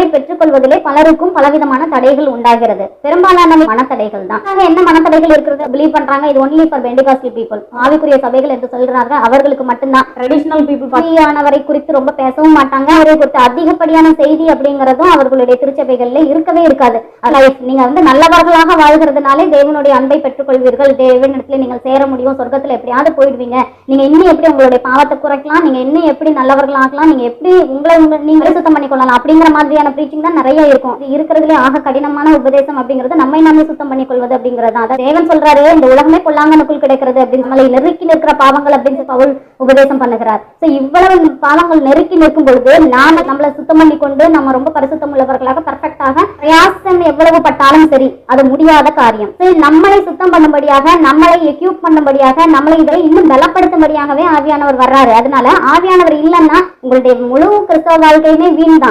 ஆண்டவரை பெற்றுக்கொள்வதிலே பலருக்கும் பலவிதமான தடைகள் உண்டாகிறது. பெரும்பாலான மனத்தடைகள் தான் என்ன மனத்தடைகள் இருக்கிறது? பிலீவ் பண்றாங்க. இது ஒன்லி ஃபார் பெண்டிகாஸ்டி பீப்புள் ஆவிக்குரிய சபைகள் என்று சொல்றாங்க. அவர்களுக்கு மட்டும்தான். ட்ரெடிஷனல் பீப்புள் பலியானவரை குறித்து ரொம்ப பேசவும் மாட்டாங்க. அவரை குறித்து அதிகப்படியான செய்தி அப்படிங்கறதும் அவர்களுடைய திருச்சபைகள்ல இருக்கவே இருக்காது. லைஃப் நீங்க வந்து நல்லவர்களாக வாழ்கிறதுனாலே தேவனுடைய அன்பை பெற்றுக்கொள்வீர்கள். தேவனிடத்துல நீங்கள் சேர முடியும். சொர்க்கத்துல எப்படியாவது போயிடுவீங்க. நீங்க இன்னும் எப்படி உங்களுடைய பாவத்தை குறைக்கலாம்? நீங்க இன்னும் எப்படி நல்லவர்களாகலாம்? நீங்க எப்படி உங்களை உங்க- நீங்க சுத்தம் பண்ணிக்கொள்ளலாம் அப்படிங்கிற மாதிரியான ப்ரீச்சிங் தான் நிறைய இருக்கும். இது இருக்கிறதுலே ஆக கடினமான உபதேசம் அப்படிங்கிறது நம்மை நாமே சுத்தம் பண்ணிக்கொள்வது அப்படிங்கிறது தான். தேவன் சொல்றாரு இந்த உலகமே பொல்லாங்கனுக்குள் கிடைக்கிறது அப்படின்னு நம்மளை நெருக்கி நிற்கிற பாவங்கள் அப்படின்னு பவுல் உபதேசம் பண்ணுகிறார். சோ இவ்வளவு பாவங்கள் நெருக்கி நிற்கும் பொழுது நாம நம்மளை சுத்தம் பண்ணி கொண்டு நம்ம ரொம்ப பரிசுத்தம் உள்ளவர்களாக பர்ஃபெக்டாக பிரயாசம் எவ்வளவு பட்டாலும் சரி அது முடியாத காரியம். சரி நம்மளை சுத்தம் பண்ணும்படியாக நம்மளை எக்யூப் பண்ணும்படியாக நம்மளை இதில் இன்னும் பலப்படுத்தும்படியாகவே ஆவியானவர் வர்றாரு. அதனால ஆவியானவர் இல்லைன்னா உங்களுடைய முழு கிறிஸ்தவ வாழ்க்கையுமே வீண் தான்.